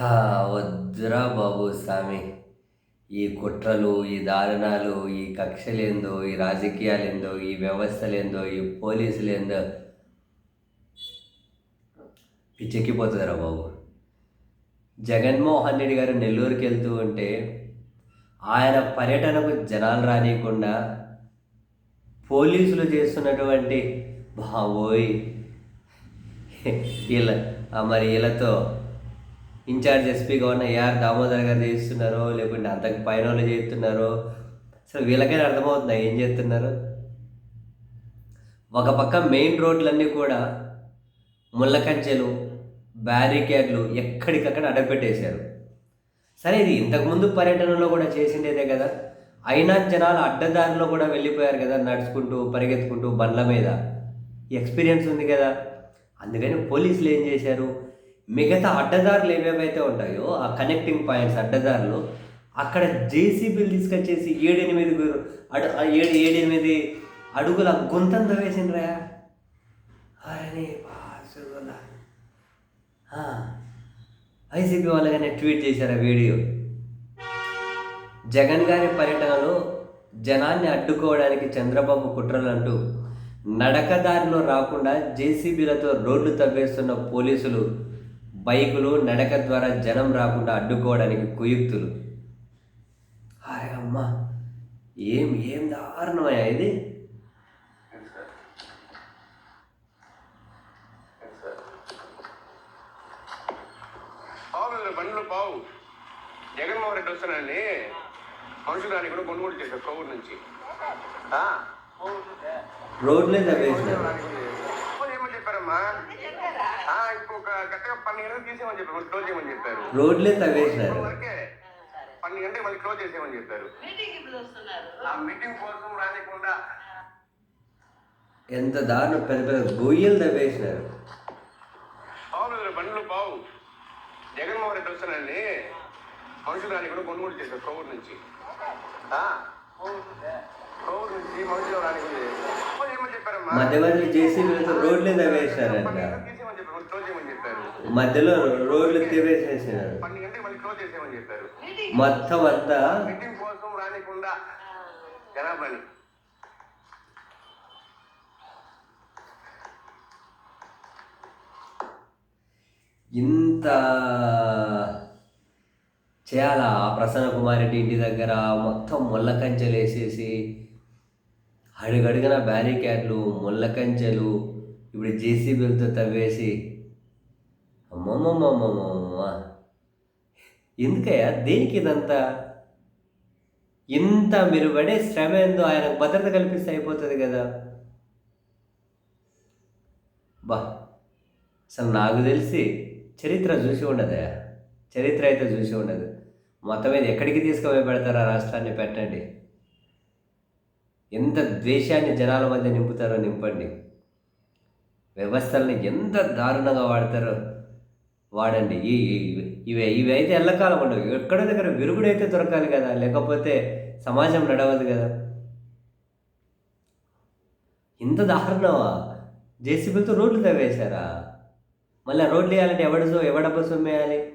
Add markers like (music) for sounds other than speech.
వద్దురా బాబు స్వామి ఈ కుట్రలు ఈ దారుణాలు ఈ కక్షలేందో ఈ రాజకీయాలేందో ఈ వ్యవస్థలేందో ఈ పోలీసులేందో పిచ్చెక్కిపోతుందిరా బాబు. జగన్మోహన్ రెడ్డి గారు నెల్లూరుకి వెళ్తూ ఉంటే ఆయన పర్యటనకు జనాలు రానియకుండా పోలీసులు చేస్తున్నటువంటి బాబోయ్ (laughs) ఇలా ఆ మరి వీళ్ళతో ఇన్ఛార్జ్ ఎస్పీగా ఉన్న ఏఆర్ దామోదర్ గారు చేస్తున్నారో లేకుంటే అంతకు పైన వాళ్ళు చేస్తున్నారో? అసలు వీళ్ళకైనా అర్థమవుతుందా ఏం చేస్తున్నారు? ఒక పక్క మెయిన్ రోడ్లన్నీ కూడా ముళ్ళ కంచెలు బ్యారికేడ్లు ఎక్కడికక్కడ అడ్డపెట్టేశారు. సరే ఇది ఇంతకుముందు పర్యటనలో కూడా చేసిండేదే కదా. అయినా జనాలు అడ్డదారిలో కూడా వెళ్ళిపోయారు కదా నడుచుకుంటూ పరిగెత్తుకుంటూ బండ్ల మీద. ఎక్స్పీరియన్స్ ఉంది కదా. అందుకని పోలీసులు ఏం చేశారు? మిగతా అడ్డదారులు ఏవేవైతే ఉంటాయో ఆ కనెక్టింగ్ పాయింట్స్ అడ్డదారులు అక్కడ జేసీబీలు తీసుకొచ్చేసి ఏడెనిమిది అడు ఆ ఏడు ఏడెనిమిది అడుగుల గుంతం తవ్వేసిండ్రా? అరే ఐసీపీ వాళ్ళగానే ట్వీట్ చేశారు ఆ వీడియో? జగన్ గారి పర్యటనలో జనాన్ని అడ్డుకోవడానికి చంద్రబాబు కుట్రలంటూ నడకదారిలో రాకుండా జేసీబీలతో రోడ్లు తవ్వేస్తున్న పోలీసులు బైకులు నడక ద్వారా జనం రాకుండా అడ్డుకోవడానికి కుయుక్తులు. అరే అమ్మా ఏం ఏం దారుణమయ్యా ఇది? బండ్లు బావు జగన్మోహన్ రెడ్డి వస్తున్నాడని మనుషులు కూడా కొనుగోలు చేశారు కోవూరు నుంచి? రోడ్లే తవ్వేసినారు ఫోన్ చేయమని చెప్పారమ్మా ఆ, ఇప్పుడు ఒక గట్టగా పన్నెండు గంటలకు తీసేయమని చెప్పారు. మళ్ళీ క్లోజ్ చేయమని చెప్పారు. రోడ్లే తవ్వేసినారు వరకే పన్నెండు గంటలకు మళ్ళీ క్లోజ్ చేసేయమని చెప్పారు. మీటింగ్ ఇప్పుడు వస్తున్నారు ఆ మీటింగ్ కోసం రానికుండా ఎంత దారుణం పెద్ద పెద్ద గొయ్యలు తవ్వేసినారు ఇదిగో బండ్లు బావు. జగన్మోహన్ రెడ్డి వస్తున్నాడని మనుషులు కూడా కొనుగోలు చేశారు కోవూరు నుంచి. ఆ? కోవూరు నుంచి మనుషులు ఫోన్ చేయమని చెప్పారమ్మా మధ్య మధ్యలో జేసీబీలతో రోడ్లే తవ్వేసినారంట తీసేయమని చెప్పారు మళ్ళీ క్లోజ్ చేయమని చెప్పారు మధ్యలో రోడ్లు తీవేసేసినారు చెప్పారు మొత్తం అంతా కోసం రానికుండా జనాభాని ఇంత చేయాలా? ఆ ప్రసన్న కుమారెడ్డి ఇంటి దగ్గర మొత్తం ముళ్ళ కంచెలు వేసేసి అడుగడుగున బ్యారికేడ్లు ముళ్ళ కంచెలు ఇప్పుడు జేసీబీలతో తవ్వేసి అమ్మమ్మమ్మమ్మమ్మ. ఎందుకయ్యా? దేనికి ఇదంతా? ఇంత మీరు పడే శ్రమ ఏందో ఆయనకు భద్రత కల్పిస్తే అయిపోతుంది కదా. బా అసలు నాకు తెలిసి చరిత్ర చూసి ఉండదా చరిత్ర అయితే చూసి ఉండదు. మొత్తం మీద ఎక్కడికి తీసుకుపోయి పెడతారా రాష్ట్రాన్ని పెట్టండి. ఎంత ద్వేషాన్ని జనాల మధ్య నింపుతారో నింపండి. వ్యవస్థల్ని ఎంత దారుణంగా వాడతారో వాడండి. ఈ ఇవి ఇవి అయితే ఎల్లకాలం ఉండవు. ఎక్కడ దగ్గర విరుగుడైతే దొరకాలి కదా లేకపోతే సమాజం నడవదు కదా. ఇంత దారుణమా? జేసీబీలతో రోడ్లు తవ్వేశారా? మళ్ళీ రోడ్లు వేయాలంటే ఎవడ బస్సు సొమ్మేయాలి